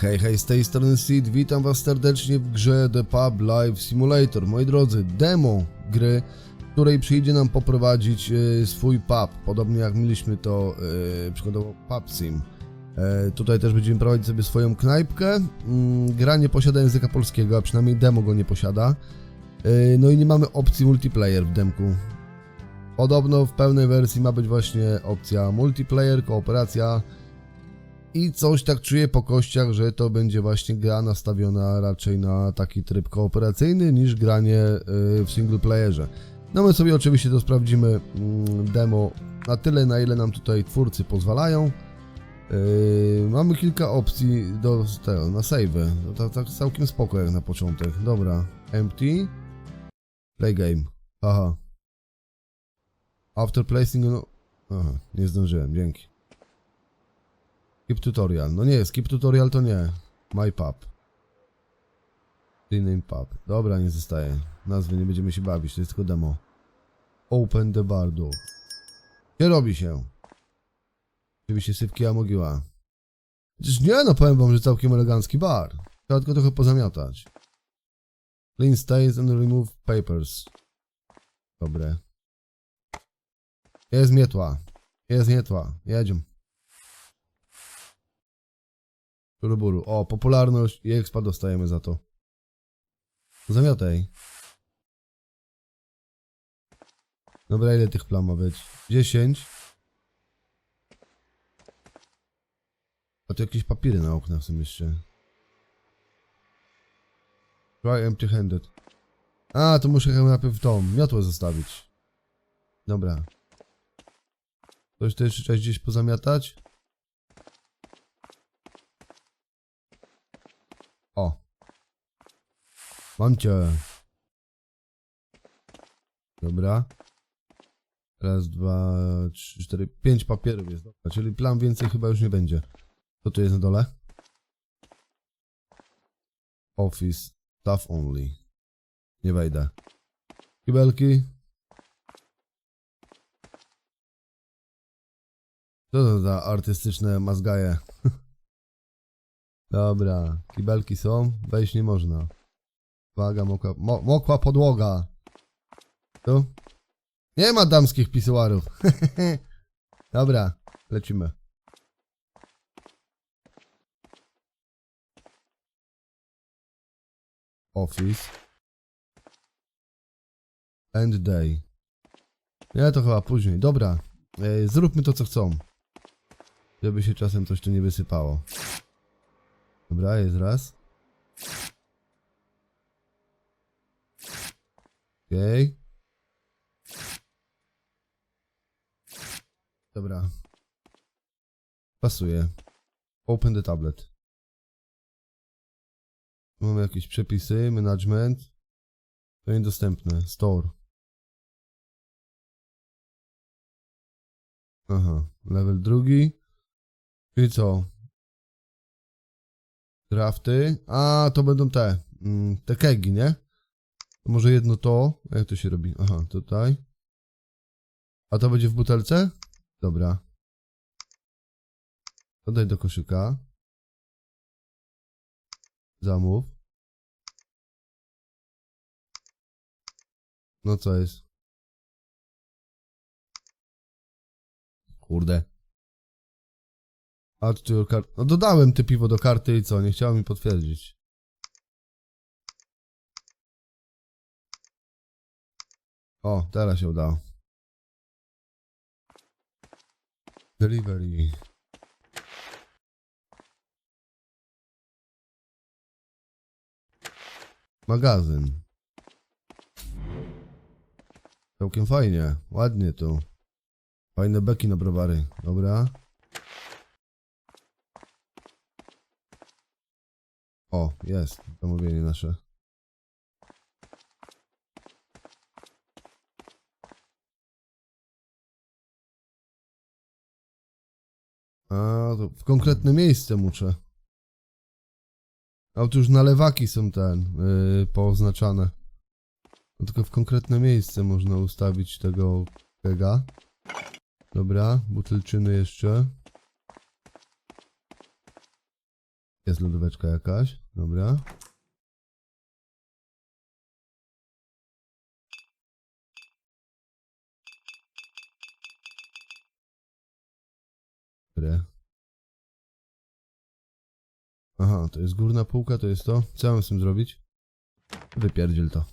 Hej, hej, z tej strony witam was serdecznie w grze The Pub Live Simulator. Moi drodzy, demo gry, której przyjdzie nam poprowadzić e, swój pub, podobnie jak mieliśmy to e, przykładowo Pub Sim. E, tutaj też będziemy prowadzić sobie swoją knajpkę. Mm, gra nie posiada języka polskiego, a przynajmniej demo go nie posiada. No i nie mamy opcji multiplayer w demku. Podobno w pełnej wersji ma być właśnie opcja multiplayer, kooperacja, i coś tak czuję po kościach, że to będzie właśnie gra nastawiona raczej na taki tryb kooperacyjny niż granie y, w single playerze. No my sobie oczywiście to sprawdzimy mm, demo na tyle, na ile nam tutaj twórcy pozwalają. Yy, mamy kilka opcji do tego, na save. To tak, tak całkiem spoko jak na początek. Dobra, empty. Play game. Aha. After placing... No... Aha, nie zdążyłem, dzięki. Skip tutorial. No nie, skip tutorial to nie. My pub. Rename pub. Dobra, nie zostaje. Nazwy nie będziemy się bawić, to jest tylko demo. Open the bar door. Nie robi się. Oczywiście sypki a mogiła. Przecież nie, no powiem wam, że całkiem elegancki bar. Trzeba tylko trochę pozamiatać. Clean stains and remove papers. Dobre. Jest mietła. Jest mietła. Jedziemy. Turuburu. O, popularność i expa dostajemy za to. Zamiataj. Dobra, ile tych plam ma być? 10. A tu jakieś papiry na oknach są jeszcze. Try empty handed. A, to muszę chyba najpierw tą miotłę zostawić. Dobra. Ktoś to jeszcze trzeba gdzieś pozamiatać? O. Mam cię. Dobra. Raz, dwa, trzy, cztery, pięć papierów jest. Dobra, czyli plan więcej chyba już nie będzie. Co tu jest na dole? Office. Staff only. Nie wejdę. Kibelki. Co to za artystyczne mazgaje? Dobra, kibelki są, wejść nie można. Uwaga, mokła, mo, mokła podłoga. Tu? Nie ma damskich pisuarów. Dobra, lecimy. Office. End day. Nie, to chyba później. Dobra, e, zróbmy to co chcą. Żeby się czasem coś tu nie wysypało. Dobra, jest raz. Okej. Dobra. Pasuje. Open the tablet. Mamy jakieś przepisy, management. To niedostępne. Store. Aha, level drugi. Czyli co? Drafty. A, to będą te. Mm, te kegi, nie? Może jedno to. Jak to się robi? Aha, tutaj. A to będzie w butelce? Dobra. Dodaj do koszyka. Zamów. No co jest? Kurde. To your card. No dodałem te piwo do karty i co? Nie chciałem mi potwierdzić. O, teraz się udało. Delivery. Magazyn. Całkiem fajnie, ładnie tu. Fajne beki na browary. Dobra. O, jest. Zamówienie nasze. A, to w konkretne miejsce muszę. A tu już nalewaki są ten, yy, pooznaczane. No tylko w konkretne miejsce można ustawić tego kega. Dobra, butelczyny jeszcze. Jest lodóweczka jakaś. Dobra. Aha, to jest górna półka, to jest to. Co mam z tym zrobić? Wypierdziel to.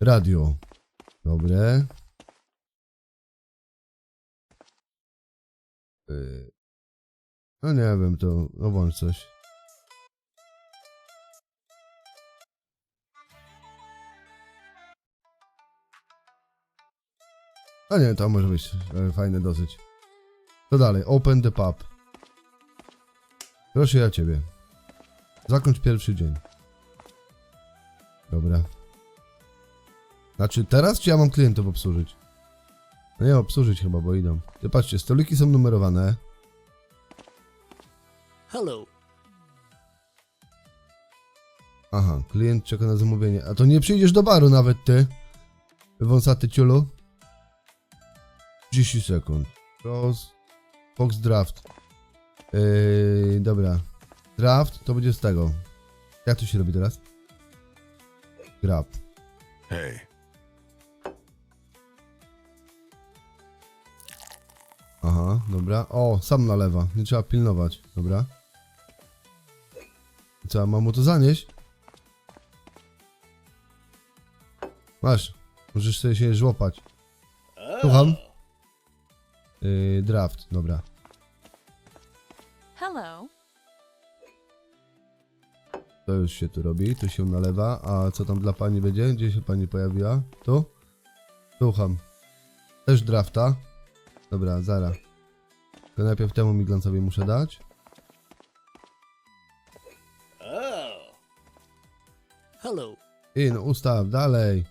Radio. Dobre. Yy. No nie wiem, to no coś. A nie, to może być e, fajne dosyć. Co dalej? Open the pub. Proszę ja ciebie. Zakończ pierwszy dzień. Dobra. Znaczy teraz, czy ja mam klientów obsłużyć? No nie, obsłużyć chyba, bo idą. Ty patrzcie, stoliki są numerowane. Hello. Aha, klient czeka na zamówienie. A to nie przyjdziesz do baru nawet ty? Wąsaty ciulu? 10 sekund. Cross. Fox Draft. Yy, dobra. Draft to będzie z tego. Jak to się robi teraz? Grab. Hey, Aha, dobra. O, sam nalewa. Nie trzeba pilnować. Dobra. Co, mam mu to zanieść? Masz. Możesz sobie się żłopać. Słucham? Yy, draft, dobra. Hello. To już się tu robi, tu się nalewa. A co tam dla pani będzie? Gdzie się pani pojawiła? Tu? Słucham. Też drafta. Dobra, zara. To najpierw temu miglancowi muszę dać. Oh. Hello. I no ustaw, dalej.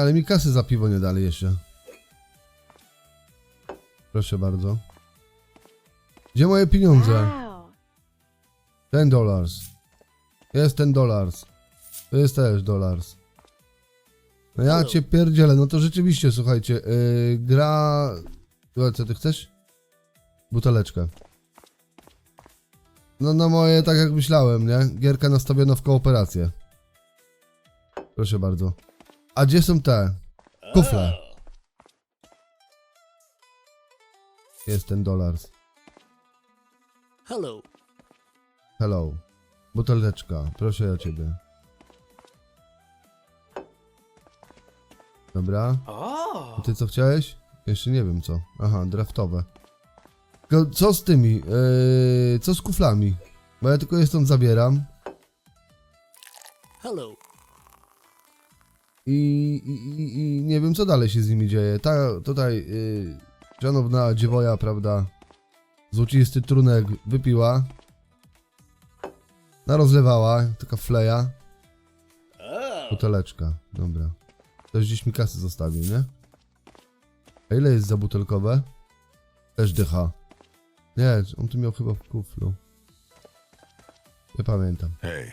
Ale mi kasy za piwo nie dali jeszcze. Proszę bardzo. Gdzie moje pieniądze? Wow. Ten dollars. Jest ten dollars. To jest też dollars. No ja cię pierdzielę, no to rzeczywiście, słuchajcie, yy, gra... Co ty chcesz? Buteleczkę. No na moje, tak jak myślałem, nie? Gierka nastawiona w kooperację. Proszę bardzo. A gdzie są te? Kufle. Jest ten dollars. Hello. Hello. Buteleczka, proszę ja ciebie. Dobra. A ty co chciałeś? Jeszcze nie wiem co. Aha, draftowe. Tylko co z tymi? Yy, co z kuflami? Bo ja tylko je stąd zabieram. Hello. I, i, i, nie wiem co dalej się z nimi dzieje. Ta tutaj yy, szanowna dziewoja, prawda? Złocisty trunek wypiła. Narozlewała, taka fleja. Oh. Buteleczka, dobra. Ktoś gdzieś mi kasy zostawił, nie? A ile jest za butelkowe? Też dycha. Nie, on tu miał chyba w kuflu. Nie pamiętam. hey,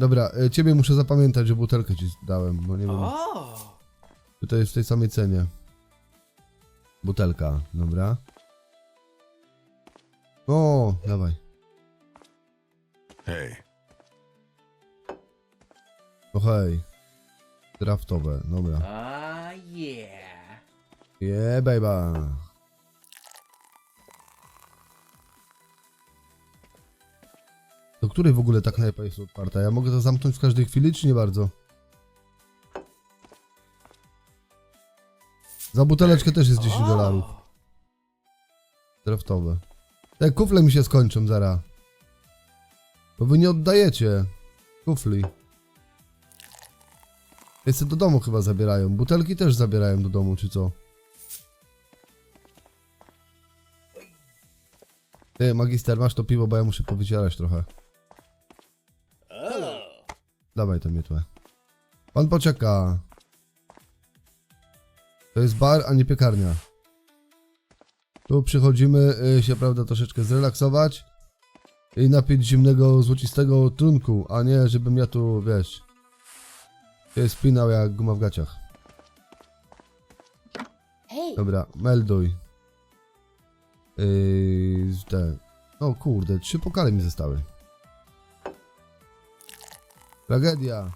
Dobra, y, ciebie muszę zapamiętać, że butelkę ci dałem, bo nie wiem, czy to jest w tej samej cenie. Butelka, dobra. O, dawaj. hey, O hej. Draftowe, dobra. Ah, yeah. Yeah, baby. Do której w ogóle ta knajpa jest otwarta? Ja mogę to zamknąć w każdej chwili, czy nie bardzo? Za buteleczkę też jest 10 dolarów. Draftowe. Te kufle mi się skończą zaraz. Bo wy nie oddajecie. Kufli. Jeszcze do domu chyba zabierają. Butelki też zabierają do domu, czy co? Ty, magister, masz to piwo, bo ja muszę powycierać trochę. Dawaj to mietłę. Pan poczeka. To jest bar, a nie piekarnia. Tu przychodzimy y, się, prawda, troszeczkę zrelaksować. i napić zimnego, złocistego trunku, a nie żebym ja tu, wiesz, się spinał jak guma w gaciach. Dobra, melduj. Yy, te. O kurde, trzy pokale mi zostały. Tragedia.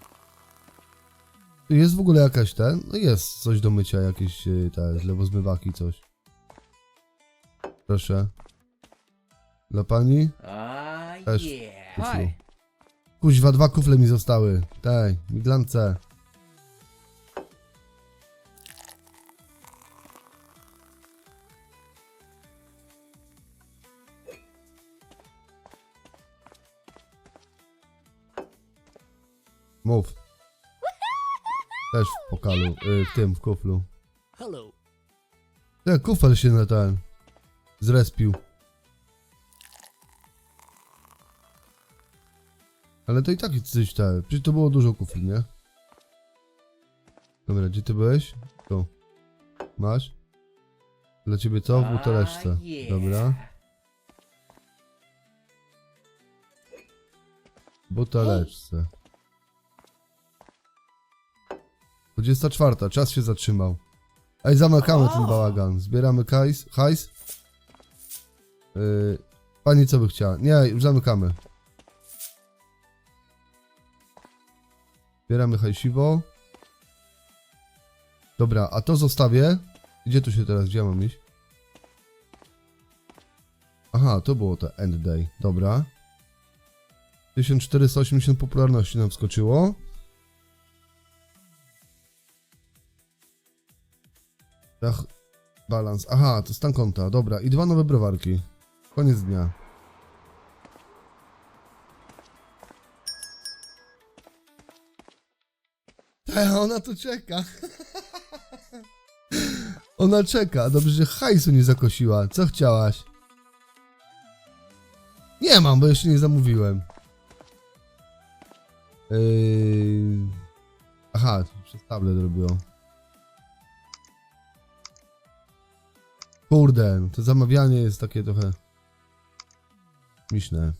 Jest w ogóle jakaś ten? No jest coś do mycia, jakieś yy, te zlewozmywaki, coś. Proszę. Dla pani? Też. yeah. Kuźwa, dwa kufle mi zostały. Tej, miglance. Mów. Też w pokalu, y, w tym, w kuflu. Hello. Jak kufel się na ten zrespił. Ale to i tak coś te. Przecież to było dużo kufli, nie? Dobra, gdzie ty byłeś? Tu. Masz? Dla ciebie co? W buteleczce. Dobra. Buteleczce. 24. Czas się zatrzymał. Ej, zamykamy ten bałagan. Zbieramy kajs, hajs. Yy, pani co by chciała? Nie, już zamykamy. Zbieramy hajsiwo. Dobra, a to zostawię. Gdzie tu się teraz, gdzie ja mam iść? Aha, to było to end day. Dobra. 1480 popularności nam wskoczyło. Ach, balans. Aha, to stan konta. Dobra, i dwa nowe browarki. Koniec dnia. E, ona tu czeka. ona czeka. Dobrze, że hajsu nie zakosiła. Co chciałaś? Nie mam, bo jeszcze nie zamówiłem. Yy... Aha, przez tablet robiło. Kurde, to zamawianie jest takie trochę... Śmieszne.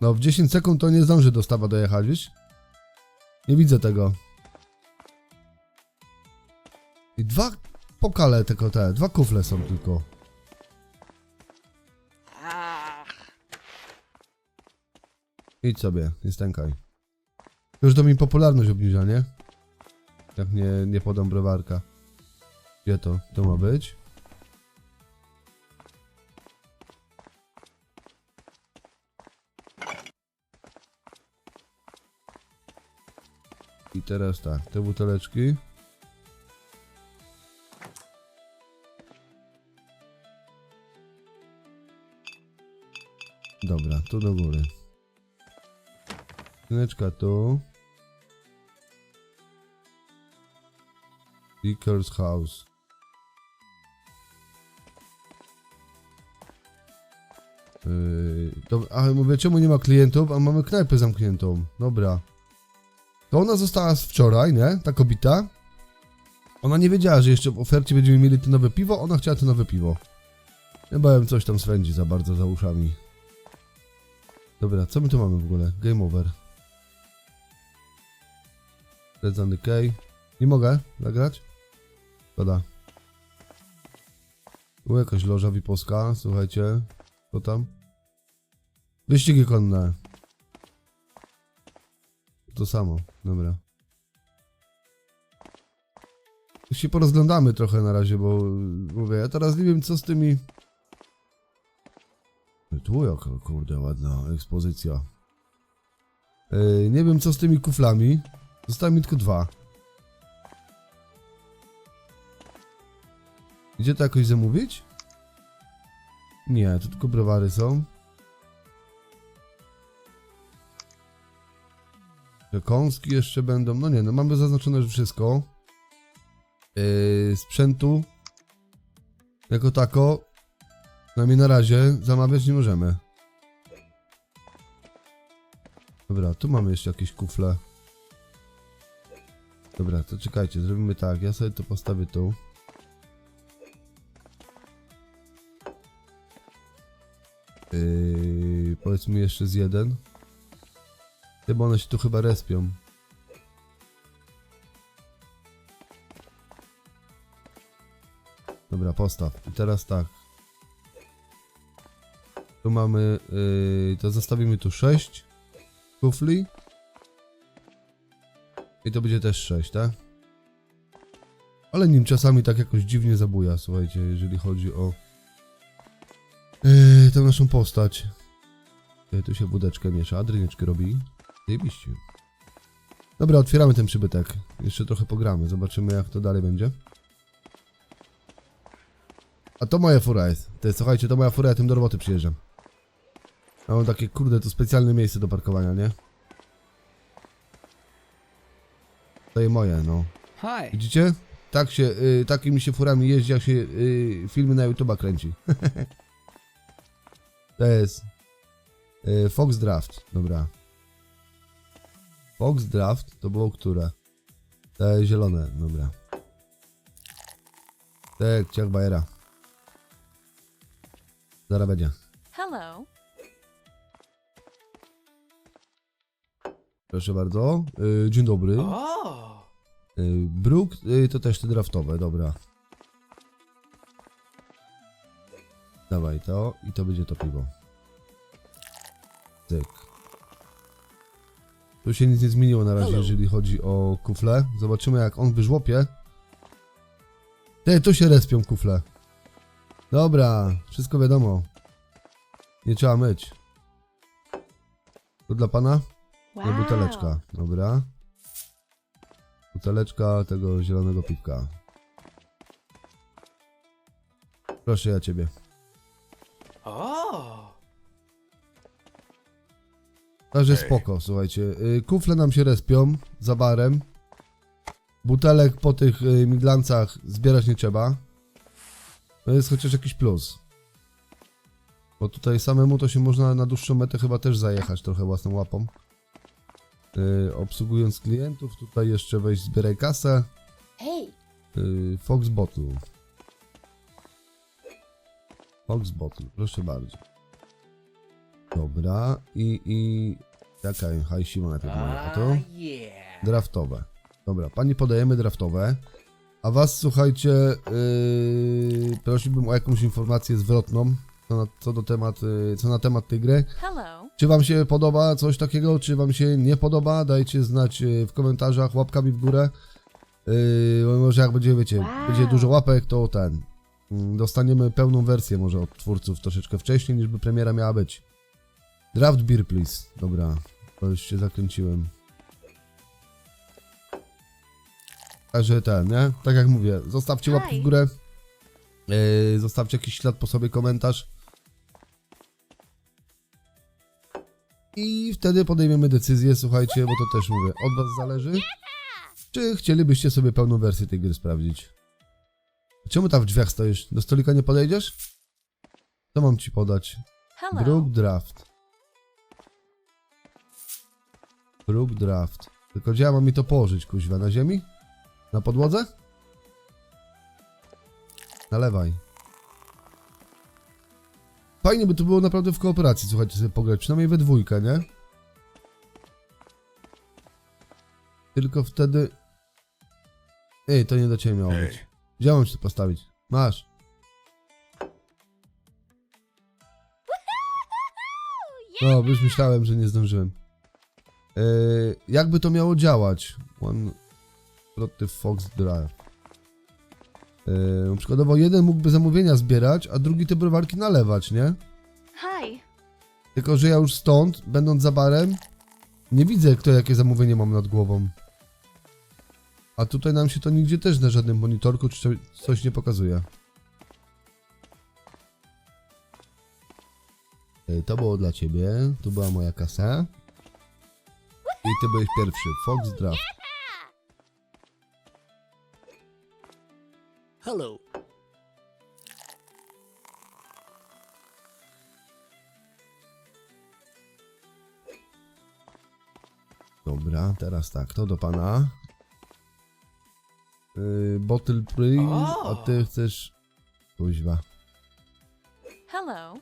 No, w 10 sekund to nie zdąży dostawa dojechać, wiesz? Nie widzę tego. I dwa pokale tylko te, dwa kufle są tylko. Idź sobie, nie stękaj. Już to mi popularność obniża, nie? Jak nie, nie podam browarka. Gdzie to? To ma być? I teraz tak, te buteleczki. Dobra, tu do góry. Skrzyneczka tu. Vickers House. Yy, a mówię, czemu nie ma klientów, a mamy knajpę zamkniętą. Dobra. To ona została z wczoraj, nie? Ta kobita. Ona nie wiedziała, że jeszcze w ofercie będziemy mieli to nowe piwo, ona chciała to nowe piwo. Ja bałem coś tam swędzi za bardzo za uszami. Dobra, co my tu mamy w ogóle? Game over. Red on the K. Nie mogę zagrać? Szkoda. Tu jakaś loża wipowska, słuchajcie. Co tam? Wyścigi konne. To samo, dobra. Się porozglądamy trochę na razie, bo mówię, ja teraz nie wiem co z tymi... Tu jaka kurde ładna ekspozycja. Yy, nie wiem co z tymi kuflami. Zostały mi tylko dwa. Gdzie to jakoś zamówić? Nie, tu tylko browary są. Kąski jeszcze będą. No nie, no mamy zaznaczone już wszystko. Yy, sprzętu jako tako przynajmniej na razie zamawiać nie możemy. Dobra, tu mamy jeszcze jakieś kufle. Dobra, to czekajcie, zrobimy tak. Ja sobie to postawię tu. Powiedzmy jeszcze z jeden. Chyba one się tu chyba respią. Dobra, postaw. I teraz tak. Tu mamy, yy, to zostawimy tu 6 kufli. I to będzie też 6, tak? Ale nim czasami tak jakoś dziwnie zabuja, słuchajcie, jeżeli chodzi o yy, tę naszą postać. Yy, tu się budeczkę miesza, dryneczkę robi. Zajebiście. Dobra, otwieramy ten przybytek. Jeszcze trochę pogramy, zobaczymy jak to dalej będzie. A to moja fura jest. Ty, słuchajcie, to moja fura, ja tym do roboty przyjeżdżam. A mam takie, kurde, to specjalne miejsce do parkowania, nie? To jest moje, no. Widzicie? Tak się, y, takimi się furami jeździ, jak się y, filmy na YouTube'a kręci. to jest Fox Draft, dobra. Fox Draft to było które? Te zielone, dobra. Tak, ciach bajera. Zaraz będzie. Hello. Proszę bardzo. Y, dzień dobry. Oh. Y, Brook y, to też te draftowe, dobra. Dawaj to i to będzie to piwo. Cyk. Tu się nic nie zmieniło na razie, Hello. jeżeli chodzi o kufle. Zobaczymy jak on wyżłopie. Te, tu się respią kufle. Dobra, wszystko wiadomo. Nie trzeba myć. To dla pana? Wow. No buteleczka, dobra. Buteleczka tego zielonego piwka. Proszę ja ciebie. Oh. Także spoko, słuchajcie. Y, Kufle nam się respią za barem. Butelek po tych y, miglancach zbierać nie trzeba. To jest chociaż jakiś plus. Bo tutaj samemu to się można na dłuższą metę chyba też zajechać trochę własną łapą. Y, obsługując klientów, tutaj jeszcze wejść zbieraj kasę. Hey. Y, Fox Bottle. Fox Bottle, proszę bardzo. Dobra, i, i jaka hajsiwa najpierw moja, a to? Yeah. Draftowe. Dobra, pani podajemy draftowe. A was, słuchajcie, yy, prosiłbym o jakąś informację zwrotną co na, co do temat, yy, co na temat tej gry. Hello. Czy wam się podoba coś takiego, czy wam się nie podoba? Dajcie znać yy, w komentarzach, łapkami w górę. Yy, może jak będzie, wiecie, Wow. będzie dużo łapek, to ten. mm, Dostaniemy pełną wersję może od twórców troszeczkę wcześniej, niż by premiera miała być. Draft beer, please. Dobra, to już się zakręciłem. Także ten, nie? Tak jak mówię, zostawcie łapki w Hi. górę. Yy, zostawcie jakiś ślad po sobie, komentarz. I wtedy podejmiemy decyzję, słuchajcie, bo to też mówię, od was zależy. Czy chcielibyście sobie pełną wersję tej gry sprawdzić? Czemu tam w drzwiach stoisz? Do stolika nie podejdziesz? Co mam ci podać? Hello. Brook Draft. Brook Draft. Tylko gdzie ja mam mi to położyć, kuźwa? Na ziemi? Na podłodze? Nalewaj. Fajnie by to było naprawdę w kooperacji, słuchajcie, sobie pograć. Przynajmniej we dwójkę, nie? Tylko wtedy... Ej, to nie do ciebie miało być. Gdzie mam to postawić? Masz. No, już myślałem, że nie zdążyłem. Yy, jakby to miało działać? One Proty Fox Drive. Yy, przykładowo jeden mógłby zamówienia zbierać, a drugi te browarki nalewać, nie? Hi. Tylko, że ja już stąd, będąc za barem, nie widzę, kto jakie zamówienie mam nad głową. A tutaj nam się to nigdzie też na żadnym monitorku czy co- coś nie pokazuje. Ej, To było dla ciebie, tu była moja kasa. I ty byłeś pierwszy, Fox Draft. Hello. Dobra, teraz tak, to do pana. Yy, bottle Free, a O! ty chcesz... Kuźwa. Hello.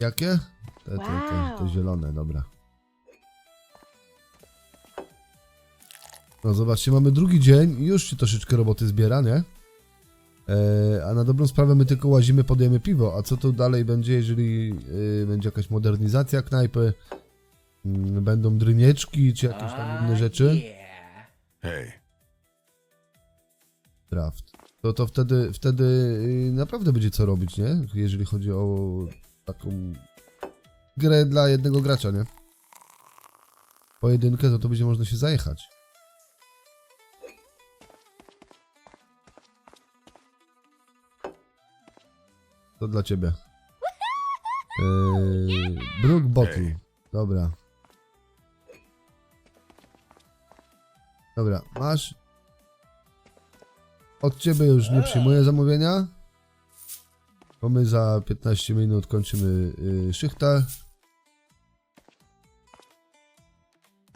Jakie? Te, te, te, te Wow. zielone, dobra. No zobaczcie, mamy drugi dzień i już się troszeczkę roboty zbiera, nie? E, a na dobrą sprawę my tylko łazimy, podajemy piwo. A co tu dalej będzie, jeżeli e, będzie jakaś modernizacja knajpy? Mm, Będą drynieczki, czy jakieś tam inne rzeczy? Yeah. Hey, Draft. To, to wtedy, wtedy y, naprawdę będzie co robić, nie? Jeżeli chodzi o taką grę dla jednego gracza, nie? Pojedynkę, to to będzie można się zajechać. To dla ciebie. Yy, Brook Bottle. Dobra. Dobra, masz. Od ciebie już nie przyjmuję zamówienia. Bo my za 15 minut kończymy yy, szychtę.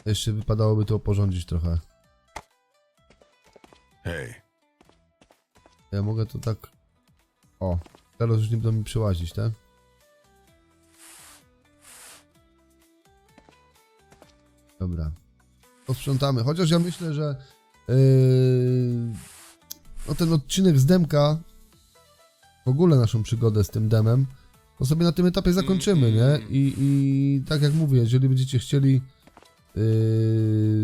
Jeszcze wypadałoby to oporządzić trochę. hey, Ja mogę to tak. O, teraz już nie będą mi przełazić, tak? Dobra. Posprzątamy. Chociaż ja myślę, że. Yy, no ten odcinek z demka. W ogóle naszą przygodę z tym demem. To sobie na tym etapie zakończymy, nie? I, i tak jak mówię, jeżeli będziecie chcieli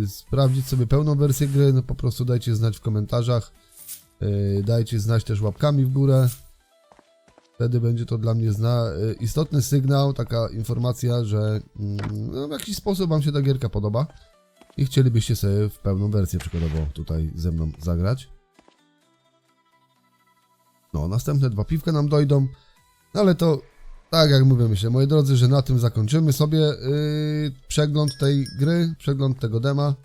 yy, sprawdzić sobie pełną wersję gry, no po prostu dajcie znać w komentarzach. Yy, dajcie znać też łapkami w górę. Wtedy będzie to dla mnie zna, yy, istotny sygnał, taka informacja, że mm, no, w jakiś sposób Wam się ta gierka podoba i chcielibyście sobie w pełną wersję przykładowo tutaj ze mną zagrać. No, następne dwa piwka nam dojdą, no, ale to tak jak mówię, myślę, moi drodzy, że na tym zakończymy sobie yy, przegląd tej gry, przegląd tego dema.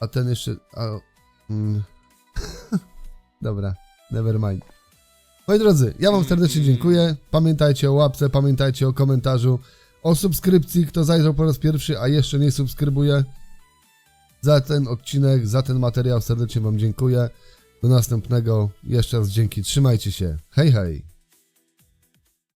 A ten jeszcze. A, mm. Dobra, never mind. Moi drodzy, ja Wam serdecznie dziękuję. Pamiętajcie o łapce, pamiętajcie o komentarzu, o subskrypcji. Kto zajrzał po raz pierwszy, a jeszcze nie subskrybuje, za ten odcinek, za ten materiał serdecznie Wam dziękuję. Do następnego. Jeszcze raz dzięki. Trzymajcie się. Hej, hej.